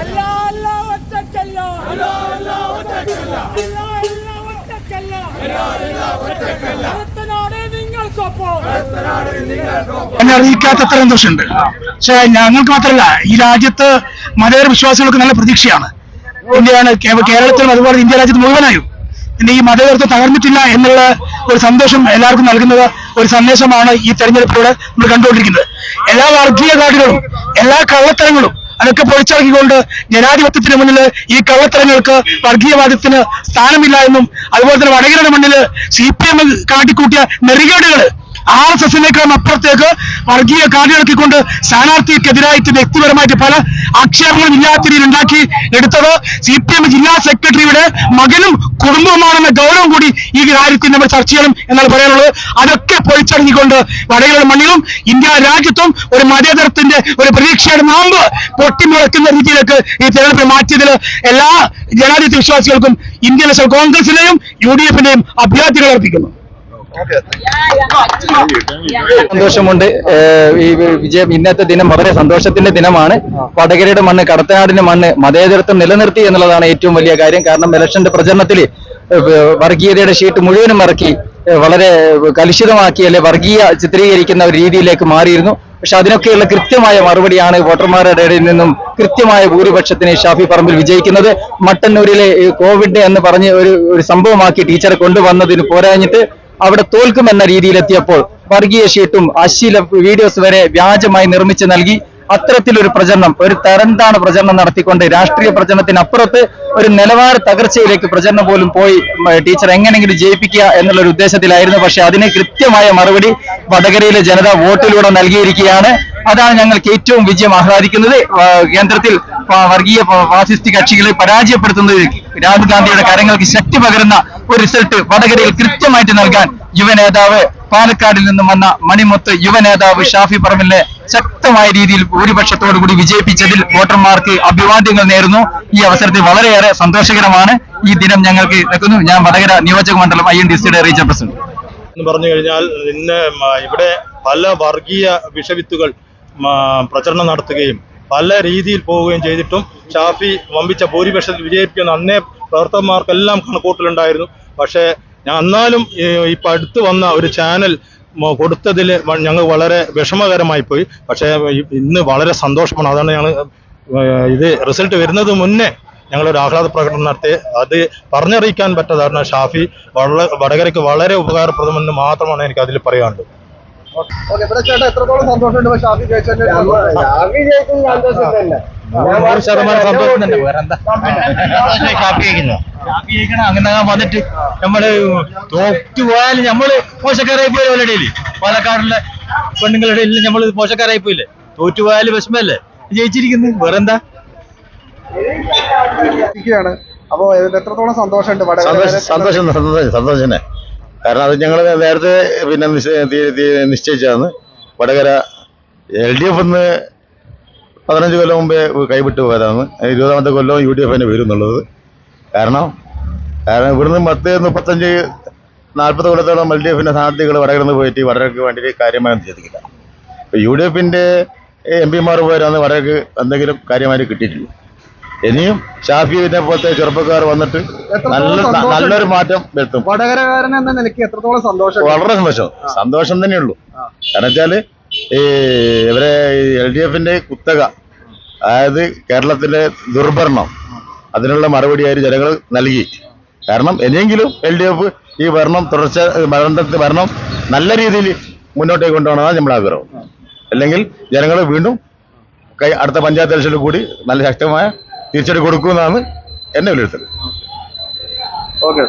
അല്ല അല്ല ഒറ്റക്കല്ല അല്ല അല്ല ഒറ്റക്കല്ല എന്നെ അറിയിക്കാത്തത്ര സന്തോഷമുണ്ട് പക്ഷെ ഞങ്ങൾക്ക് മാത്രമല്ല ഈ രാജ്യത്ത് മതേതര വിശ്വാസികൾക്ക് നല്ല പ്രതീക്ഷയാണ്. ഇന്ത്യയാണ് കേരളത്തിലും അതുപോലെ ഇന്ത്യ രാജ്യത്ത് മുഴുവനായും. പിന്നെ ഈ മതേതരത്വം തകർന്നിട്ടില്ല എന്നുള്ള ഒരു സന്തോഷം എല്ലാവർക്കും നൽകുന്നത് ഒരു സന്ദേശമാണ് ഈ തെരഞ്ഞെടുപ്പിലൂടെ നമ്മൾ കണ്ടുകൊണ്ടിരിക്കുന്നത്. എല്ലാ വർഗീയ കാർഡുകളും എല്ലാ കള്ളത്തരങ്ങളും അതൊക്കെ പൊളിച്ചിറക്കിക്കൊണ്ട് ജനാധിപത്യത്തിന് മുന്നിൽ ഈ കള്ളത്തരങ്ങൾക്ക് വർഗീയവാദത്തിന് സ്ഥാനമില്ല എന്നും അതുപോലെ തന്നെ വടകരയുടെ മണ്ണിൽ സി പി എം കാട്ടിക്കൂട്ടിയ നെറികേടുകൾ ആർ എസ് എസിനേക്കാളും അപ്പുറത്തേക്ക് വർഗീയ കാർഡിറക്കിക്കൊണ്ട് സ്ഥാനാർത്ഥിക്കെതിരായിട്ട് വ്യക്തിപരമായിട്ട് പല ആക്ഷേപങ്ങളും ഇല്ലാത്ത രീതിയിൽ ഉണ്ടാക്കി എടുത്തത് സി പി എം ജില്ലാ സെക്രട്ടറിയുടെ മകനും കുടുംബവുമാണെന്ന ഗൗരവം കൂടി ഈ കാര്യത്തിൽ നമ്മൾ ചർച്ച ചെയ്യണം എന്നാണ് പറയാനുള്ളത്. അതൊക്കെ പൊളിച്ചടങ്ങിക്കൊണ്ട് വടകരയുടെ മണ്ണിലും ഇന്ത്യ രാജ്യത്തും ഒരു മതേതരത്തിന്റെ ഒരു പ്രതീക്ഷയുടെ നാമ്പ് പൊട്ടിമുളക്കുന്ന രീതിയിലേക്ക് ഈ തെരഞ്ഞെടുപ്പ് മാറ്റിയതിൽ എല്ലാ ജനാധിപത്യ വിശ്വാസികൾക്കും ഇന്ത്യൻ നാഷണൽ കോൺഗ്രസിനെയും യു ഡി എഫിന്റെയും അഭ്യർത്ഥികൾ അർപ്പിക്കുന്നു. സന്തോഷമുണ്ട്. ഈ വിജയം ഇന്നത്തെ ദിനം വളരെ സന്തോഷത്തിന്റെ ദിനമാണ്. വടകരയുടെ മണ്ണ് കടത്തനാടിന്റെ മണ്ണ് മതേതരത്വം നിലനിർത്തി എന്നുള്ളതാണ് ഏറ്റവും വലിയ കാര്യം. കാരണം ഇലക്ഷന്റെ പ്രചരണത്തിൽ വർഗീയതയുടെ ഷീറ്റ് മുഴുവനും ഇറക്കി വളരെ കലുഷിതമാക്കി അല്ലെ വർഗീയ ചിത്രീകരിക്കുന്ന ഒരു രീതിയിലേക്ക് മാറിയിരുന്നു. പക്ഷെ അതിനൊക്കെയുള്ള കൃത്യമായ മറുപടിയാണ് വോട്ടർമാരുടെ ഇടയിൽ നിന്നും കൃത്യമായ ഭൂരിപക്ഷത്തിന് ഷാഫി പറമ്പിൽ വിജയിക്കുന്നത്. മട്ടന്നൂരിലെ കോവിഡ് എന്ന് പറഞ്ഞ് ഒരു ഒരു സംഭവമാക്കി ടീച്ചറെ കൊണ്ടുവന്നതിന് പോരാഞ്ഞിട്ട് അവിടെ തോൽക്കുമെന്ന രീതിയിലെത്തിയപ്പോൾ വർഗീയ ഷീട്ടും അശ്ലീല വീഡിയോസ് വരെ വ്യാജമായി നിർമ്മിച്ച് നൽകി. അത്തരത്തിലൊരു പ്രചരണം ഒരു തരന്താണ് പ്രചരണം നടത്തിക്കൊണ്ട് രാഷ്ട്രീയ പ്രചരണത്തിനപ്പുറത്ത് ഒരു നിലവാര തകർച്ചയിലേക്ക് പ്രചരണം പോലും പോയി ടീച്ചർ എങ്ങനെയെങ്കിലും ജയിപ്പിക്കുക എന്നുള്ള ഒരു ഉദ്ദേശത്തിലായിരുന്നു. പക്ഷെ അതിന് കൃത്യമായ മറുപടി വടകരയിലെ ജനത വോട്ടിലൂടെ നൽകിയിരിക്കുകയാണ്. അതാണ് ഞങ്ങൾക്ക് ഏറ്റവും വിജയം ആഹ്ലാദിക്കുന്നത്. കേന്ദ്രത്തിൽ വർഗീയ ഫാസിസ്റ്റ് കക്ഷികളെ പരാജയപ്പെടുത്തുന്നത് രാഹുൽ ഗാന്ധിയുടെ കാര്യങ്ങൾക്ക് ശക്തി പകരുന്ന ഒരു റിസൾട്ട് വടകരയിൽ കൃത്യമായിട്ട് നൽകാൻ യുവ നേതാവ് പാലക്കാടിൽ നിന്നും വന്ന മണിമുത്ത് യുവനേതാവ് ഷാഫി പറമ്പിലിനെ ശക്തമായ രീതിയിൽ ഭൂരിപക്ഷത്തോടുകൂടി വിജയിപ്പിച്ചതിൽ വോട്ടർമാർക്ക് അഭിവാദ്യങ്ങൾ നേരുന്നു. ഈ അവസരത്തിൽ വളരെയേറെ സന്തോഷകരമാണ്. ഈ ദിനം ഞങ്ങൾക്ക് നിൽക്കുന്നു. ഞാൻ വടകര നിയോജക മണ്ഡലം ഐ എൻ ഡി സിയുടെ റീജിയൻ പ്രസിഡന്റ്. എന്ന് പറഞ്ഞു കഴിഞ്ഞാൽ ഇന്ന് ഇവിടെ പല വർഗീയ വിഷവിത്തുകൾ പ്രചരണം നടത്തുകയും പല രീതിയിൽ പോവുകയും ചെയ്തിട്ടും ഷാഫി വമ്പിച്ച ഭൂരിപക്ഷത്തിൽ വിജയിപ്പിക്കുന്ന അന്നേ പ്രവർത്തകന്മാർക്കെല്ലാം കണക്കൂട്ടലുണ്ടായിരുന്നു. പക്ഷേ ഞാൻ എന്നാലും ഇപ്പൊ അടുത്ത് വന്ന ഒരു ചാനൽ കൊടുത്തതിൽ ഞങ്ങൾ വളരെ വിഷമകരമായി പോയി. പക്ഷേ ഇന്ന് വളരെ സന്തോഷമാണ്. അതാണ് ഞങ്ങൾ ഇത് റിസൾട്ട് വരുന്നത് മുന്നേ ഞങ്ങളൊരു ആഹ്ലാദ പ്രകടനം നടത്തി. അത് പറഞ്ഞറിയിക്കാൻ പറ്റാതാണ് ഷാഫി വളരെ വടകരയ്ക്ക് വളരെ ഉപകാരപ്രദമെന്ന് മാത്രമാണ് എനിക്ക് അതിൽ പറയാനുള്ളത്. ഓക്കെ ഇവിടെ ചേട്ടാ എത്രത്തോളം സന്തോഷമുണ്ട്? ഇപ്പൊ ഷാഫി ജയിച്ചതിന്റെ ഷാഫി ശതമാനം സന്തോഷം തന്നെ വേറെന്താ? അങ്ങനെ വന്നിട്ട് നമ്മൾ തോറ്റു പോയാലും നമ്മൾ മോശക്കാരായി പോയി ഇടയിൽ പാലക്കാടുള്ള പെണ്ണുങ്ങളുടെ ഇടയിൽ നമ്മൾ മോശക്കാരായി പോയില്ലേ? തോറ്റു പോയാലും വിഷമല്ലേ? ജയിച്ചിരിക്കുന്നു. വേറെന്താ? അപ്പൊ എത്രത്തോളം സന്തോഷമുണ്ട്? സന്തോഷം സന്തോഷം സന്തോഷം തന്നെ. കാരണം അത് ഞങ്ങൾ നേരത്തെ പിന്നെ നിശ്ചയിച്ചതാണ്. വടകര എൽ ഡി എഫ് എന്ന് പതിനഞ്ച് കൊല്ലം മുമ്പേ കൈവിട്ട് പോയതാണ്. ഇരുപതാമത്തെ കൊല്ലം യു ഡി എഫ് തന്നെ വരും എന്നുള്ളത് കാരണം കാരണം ഇവിടുന്ന് പത്ത് മുപ്പത്തഞ്ച് നാൽപ്പത് കൊല്ലത്തോളം എൽ ഡി എഫിന്റെ സ്ഥാനാർത്ഥികൾ വടകരന്ന് പോയിട്ട് വടകരക്ക് വേണ്ടി കാര്യമായൊന്നും ചെയ്തിട്ടില്ല. യു ഡി എഫിന്റെ എം പിമാർ പോയാലാണ് വടകരക്ക് എന്തെങ്കിലും കാര്യമായിട്ട് കിട്ടിയിട്ടില്ല. ഇനിയും ഷാഫിനെ പോലത്തെ ചെറുപ്പക്കാർ വന്നിട്ട് നല്ല നല്ലൊരു മാറ്റം വരുത്തും. വടകരകാരൻ എന്ന നിലയ്ക്ക് എത്രത്തോളം സന്തോഷം വളരെ സന്തോഷം. സന്തോഷം തന്നെയുള്ളൂ കാരണം വെച്ചാൽ ഈ ഇവരെ എൽ ഡി എഫിന്റെ കുത്തക അതായത് കേരളത്തിലെ ദുർഭരണം അതിനുള്ള മറുപടിയായിട്ട് ജനങ്ങൾ നൽകി. കാരണം ഇനിയെങ്കിലും എൽ ഡി എഫ് ഈ ഭരണം തുടർച്ച ഭരണത്തെ ഭരണം നല്ല രീതിയിൽ മുന്നോട്ടേക്ക് കൊണ്ടുപോകണമെന്നാണ് നമ്മുടെ ആഗ്രഹം. അല്ലെങ്കിൽ ജനങ്ങൾ വീണ്ടും അടുത്ത പഞ്ചായത്ത് ഇലക്ഷനിൽ കൂടി നല്ല ശക്തമായ തിരിച്ചടി കൊടുക്കുമെന്നാണ് എന്നെ വിലയിരുത്തൽ ഓക്കെ.